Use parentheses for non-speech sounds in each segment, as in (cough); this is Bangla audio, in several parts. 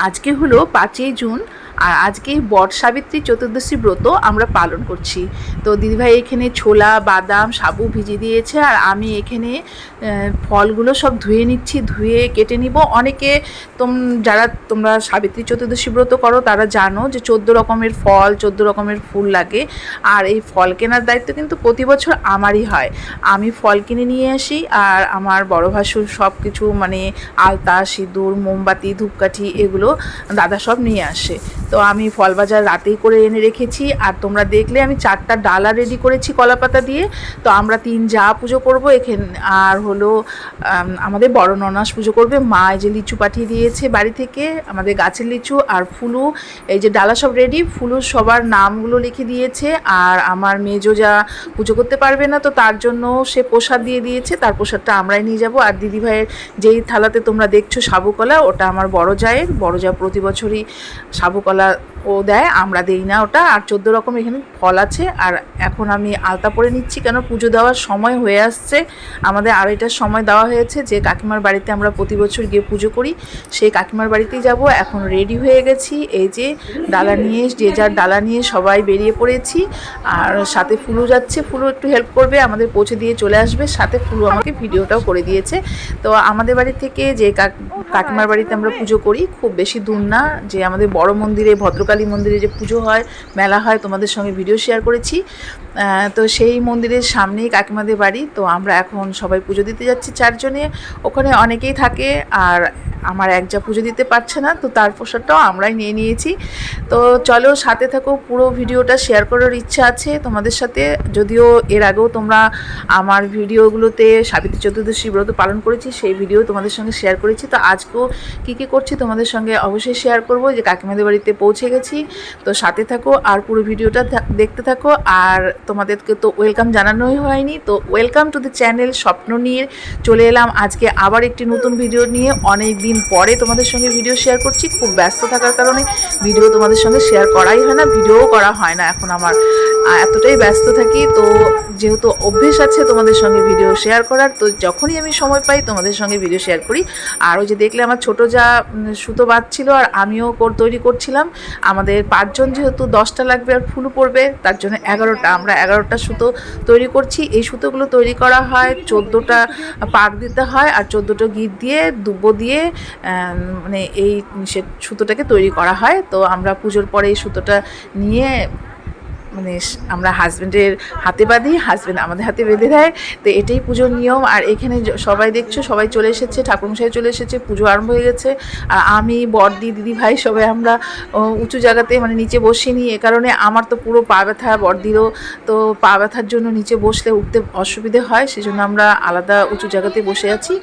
আজকে হলো পাঁচই জুন আর আজকে বট সাবিত্রী চতুর্দশী ব্রত আমরা পালন করছি। তো দিদিভাই এখানে ছোলা, বাদাম, সাবু ভিজিয়ে দিয়েছে আর আমি এখানে ফলগুলো সব ধুয়ে নিচ্ছি, ধুয়ে কেটে নিব। অনেকে তোম, যারা তোমরা সাবিত্রী চতুর্দশী ব্রত করো, তারা জানো যে চোদ্দ রকমের ফল, চোদ্দ রকমের ফুল লাগে। আর এই ফল কেনার দায়িত্ব কিন্তু প্রতি বছর আমারই হয়। আমি ফল কিনে নিয়ে আসি আর আমার বড় ভাসুর সব কিছু মানে আলতা, সিঁদুর, মোমবাতি, ধূপকাঠি এগুলো দাদা সব নিয়ে আসে। তো আমি ফল বাজার রাতেই করে এনে রেখেছি। আর তোমরা দেখলে আমি চারটা ডালা রেডি করেছি কলাপাতা দিয়ে। তো আমরা তিন যা পুজো করব। এখানে আর হলো আমাদের বড় ননাস পুজো করবে। মা এই যে লিচু পাঠিয়ে দিয়েছে বাড়ি থেকে, আমাদের গাছের লিচু আর ফুলু। এই যে ডালা সব রেডি ফুলু সবার নামগুলো লিখে দিয়েছে। আর আমার মেজো যা পুজো করতে পারবে না, তো তার জন্য সে প্রসাদ দিয়ে দিয়েছে। তার প্রসাদটা আমরাই নিয়ে যাব। আর দিদি ভাইয়ের যেই থালাতে তোমরা দেখছ সাবুকলা ওটা আমার বড় জায়ের। বড় যা প্রতি বছরই সাবুকলা খেলার ও দেয়, আমরা দেই না ওটা। আর চোদ্দ রকম এখানে ফল আছে। আর এখন আমি আলতা পরে নিচ্ছি কেন? পুজো দেওয়ার সময় হয়ে আসছে। আমাদের আড়াইটার সময় দেওয়া হয়েছে। যে কাকিমার বাড়িতে আমরা প্রতি বছর গিয়ে পুজো করি, সেই কাকিমার বাড়িতেই যাব। এখন রেডি হয়ে গেছি। এই যে ডালা নিয়ে, যে যার ডালা নিয়ে সবাই বেরিয়ে পড়েছি। আর সাথে ফুলু যাচ্ছে। ফুলু একটু হেল্প করবে, আমাদের পৌঁছে দিয়ে চলে আসবে। সাথে ফুলু আমাকে ভিডিওটাও করে দিয়েছে। তো আমাদের বাড়ি থেকে যে কাকিমার বাড়িতে আমরা পুজো করি, খুব বেশি দূর না। যে আমাদের বড় মন্দিরে ভদ্রকালী মন্দিরে যে পুজো হয়, মেলা হয়, তোমাদের সঙ্গে ভিডিও শেয়ার করেছি। তো সেই মন্দিরের সামনেই কাকিমাদের বাড়ি। তো আমরা এখন সবাই পুজো দিতে যাচ্ছি চারজনে। ওখানে অনেকেই থাকে আর আমার এক যা পুজো দিতে পারছে না, তো তার প্রসাদটাও আমরাই নিয়ে নিয়েছি। তো চলো সাথে থাকো, পুরো ভিডিওটা শেয়ার করার ইচ্ছা আছে তোমাদের সাথে। যদিও এর আগেও তোমরা আমার ভিডিওগুলোতে সাবিত্রী চতুর্দশী ব্রত পালন করেছি, সেই ভিডিও তোমাদের সঙ্গে শেয়ার করেছি। তো আজকেও কী কী করছি তোমাদের সঙ্গে অবশ্যই শেয়ার করব, যে কাকিমাদের বাড়িতে পৌঁছে গেছি। তো সাথে থাকো আর পুরো ভিডিওটা দেখতে থাকো। আর তোমাদেরকে তো ওয়েলকাম জানানোই হয়নি, তো ওয়েলকাম টু দ্য চ্যানেল স্বপ্ন নিয়ে চলে এলাম আজকে আবার একটি নতুন ভিডিও নিয়ে। অনেক দিন পরে তোমাদের সঙ্গে ভিডিও শেয়ার করছি। খুব ব্যস্ত থাকার কারণে ভিডিও তোমাদের সঙ্গে শেয়ার করাই হয় না ভিডিওও করা হয় না। এখন আমার এতটাই ব্যস্ত থাকি, তো যেহেতু অভ্যেস আছে তোমাদের সঙ্গে ভিডিও শেয়ার করার, তো যখনই আমি সময় পাই তোমাদের সঙ্গে ভিডিও শেয়ার করি। আর ওই যে দেখলে আমার ছোট যা সুতো বাঁধছিল আর আমিও তৈরি করছিলাম। আমাদের পাঁচজন যেহেতু দশটা লাগবে আর ফুলও পড়বে, তার জন্য এগারোটা, আমরা এগারোটা সুতো তৈরি করছি। এই সুতোগুলো তৈরি করা হয়, চোদ্দোটা পাক দিতে হয়, আর চোদ্দোটা গিট দিয়ে, দুব্বো দিয়ে মানে এই সে সুতোটাকে তৈরি করা হয়। তো আমরা পুজোর পরে এই সুতোটা নিয়ে মানে আমরা হাজব্যান্ডের হাতে বাঁধি হাজব্যান্ড আমাদের হাতে বেঁধে দেয়। তো এটাই পুজোর নিয়ম। আর এখানে সবাই দেখছ, সবাই চলে এসেছে, ঠাকুরমশাই চলে এসেছে, পুজো আরম্ভ হয়ে গেছে। আর আমি বড়দি দিদি ভাই সবাই আমরা উঁচু জায়গাতে মানে নিচে বসিনি। এ কারণে আমার তো পুরো পা ব্যথা বড়দিরও তো পা ব্যথার জন্য নিচে বসলে উঠতে অসুবিধে হয়। সেজন্য আমরা আলাদা উঁচু জায়গাতে বসে আছি।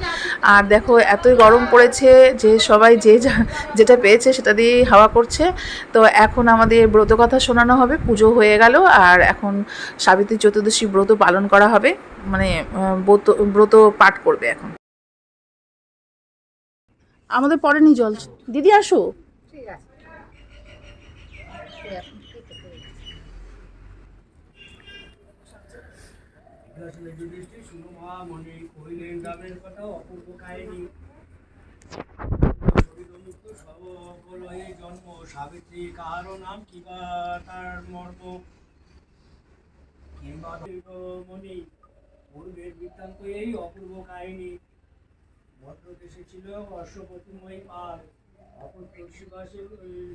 আর দেখো, এতই গরম পড়েছে যে সবাই যে যেটা পেয়েছে সেটা দিয়েই হাওয়া করছে। তো এখন আমাদের ব্রত কথা শোনানো হবে, পুজো হয়ে গেল আর এখন সাবিত্রী চতুর্দশী ব্রত পালন করা হবে। মানে ব্রত ব্রত পাঠ করবে এখন। আমাদের পরে নি জল। দিদি, আসো। শুনো অপূর্ব কাহিনী। জন্ম নাম মণি বৃত্তান্ত এই অপূর্ব কাহিনী। ভদ্রদেশে ছিল পাল অপত্র শিবা শিব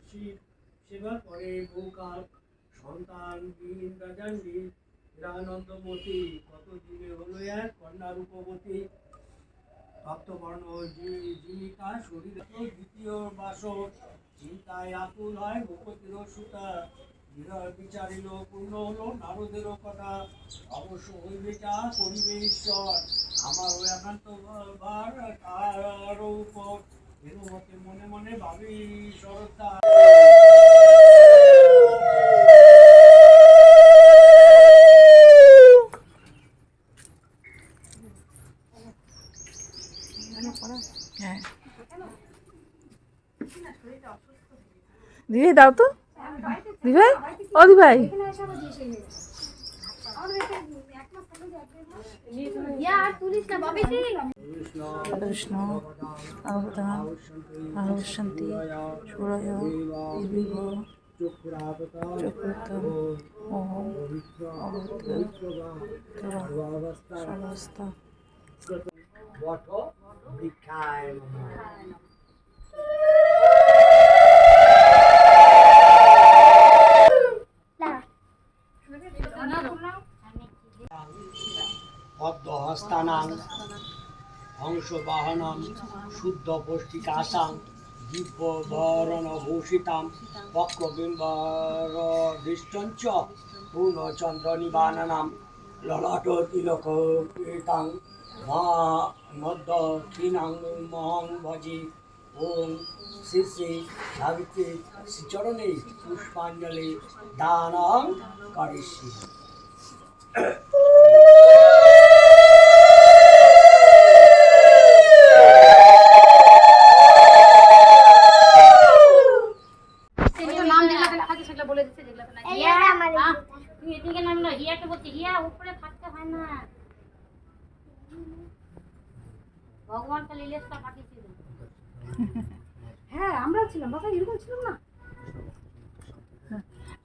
শিব সেবা করে বহুকাল সন্তান বিহীন রানন্দমতী কত যুগে হলো এক কন্যা রূপবতী ভক্তবর্ণ জীবিকা, শরীর দ্বিতীয় বাস। চিন্তায় আকুল হয় ভূপতির সুতা। বিচারিল, পূর্ণ হলো নারদেরও কথা। অবশ্য হইবে যা করিবে ঈশ্বর। আমার ওই একান্ত বার তার উপর। এর মতে মনে মনে ভাবি শ্রদ্ধা দিদি, দাও তো। দিদি ভাই ও দিদি ভাই আর তুলিস না বাবাজি কৃষ্ণ অবদান আহসন্তি সুরয় নমঃ পদ্মহস্তানাং হংসবাহনম শুদ্ধ পৌষ্টিকাসাং দিব্যভরণভূষিতাম বক্রবিম্বরদিষ্টঞ্চ পূর্ণচন্দ্রনিবাননাম ললাট তিলকীতাং মা মদ্য ক্ষীণাং মহং ওম শ্রী শ্রী সাবিত্রী শ্রীচরণে পুষ্পাঞ্জলি দানং করিষ্যি বলে দিচ্ছে যেগুলো না ইয়া বলছি ইয়া উপরে থাকতে হয় না। ভগবান পাঠিয়েছিল। (laughs) হ্যাঁ আমরা ছিলাম। বাবা এরকম ছিলাম না?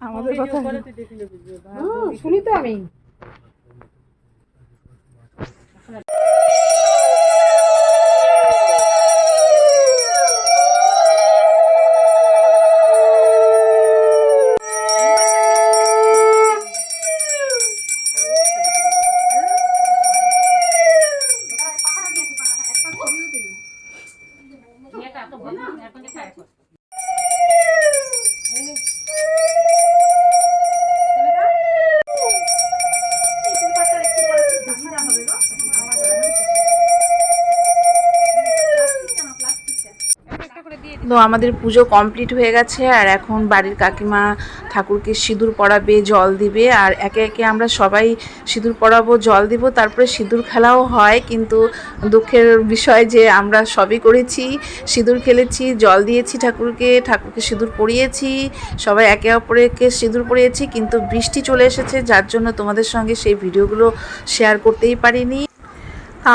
আমাদের কথা শুনি তো আমি। তো আমাদের পুজো কমপ্লিট হয়ে গেছে আর এখন বাড়ির কাকিমা ঠাকুরকে সিঁদুর পরাবে, জল দিবে আর একে একে আমরা সবাই সিঁদুর পরাবো, জল দিব। তারপরে সিঁদুর খেলাও হয় কিন্তু দুঃখের বিষয় যে আমরা সবই করেছি, সিঁদুর খেলেছি, জল দিয়েছি ঠাকুরকে ঠাকুরকে সিঁদুর পরিয়েছি, সবাই একে অপরকে সিঁদুর পরিয়েছি কিন্তু বৃষ্টি চলে এসেছে, যার জন্য তোমাদের সঙ্গে সেই ভিডিওগুলো শেয়ার করতেই পারিনি।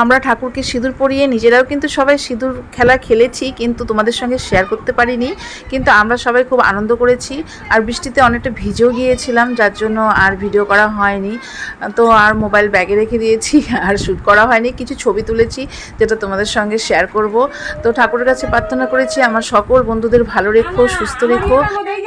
আমরা ঠাকুরকে সিঁদুর পরিয়ে নিজেরাও কিন্তু সবাই সিঁদুর খেলা খেলেছি কিন্তু তোমাদের সঙ্গে শেয়ার করতে পারিনি। কিন্তু আমরা সবাই খুব আনন্দ করেছি আর বৃষ্টিতে অনেকটা ভিজেও গিয়েছিলাম যার জন্য আর ভিডিও করা হয়নি। তো আর মোবাইল ব্যাগে রেখে দিয়েছি (laughs) আর শ্যুট করা হয়নি কিছু ছবি তুলেছি যেটা তোমাদের সঙ্গে শেয়ার করব। তো ঠাকুরের কাছে প্রার্থনা করেছি আমার সকল বন্ধুদের ভালো রেখো সুস্থ রেখো। আমাদের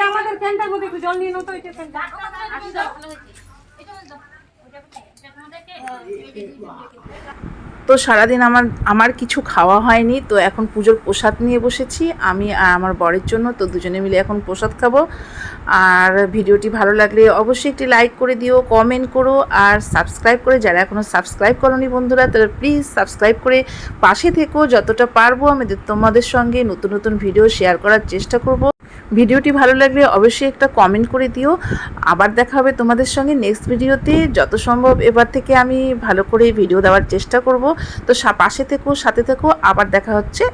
তো সারাদিন আমার আমার কিছু খাওয়া হয়নি, তো এখন পুজোর প্রসাদ নিয়ে বসেছি। আমি আর আমার বরের জন্য, তো দুজনে মিলে এখন প্রসাদ খাব। আর ভিডিওটি ভালো লাগলে অবশ্যই একটি লাইক করে দিও, কমেন্ট করো, আর সাবস্ক্রাইব করে যারা এখনও সাবস্ক্রাইব করনি বন্ধুরা তারা প্লিজ সাবস্ক্রাইব করে পাশে থেকো। যতটা পারব আমি তোমাদের সঙ্গে নতুন নতুন ভিডিও শেয়ার করার চেষ্টা করব। ভিডিওটি ভালো লাগলে অবশ্যই একটা কমেন্ট করে দিও। আবার দেখা হবে তোমাদের সঙ্গে নেক্সট ভিডিওতে। যত সম্ভব এবার থেকে আমি ভালো করে ভিডিও দেওয়ার চেষ্টা করব। তো পাশে থেকো, সাথে থেকো। আবার দেখা হচ্ছে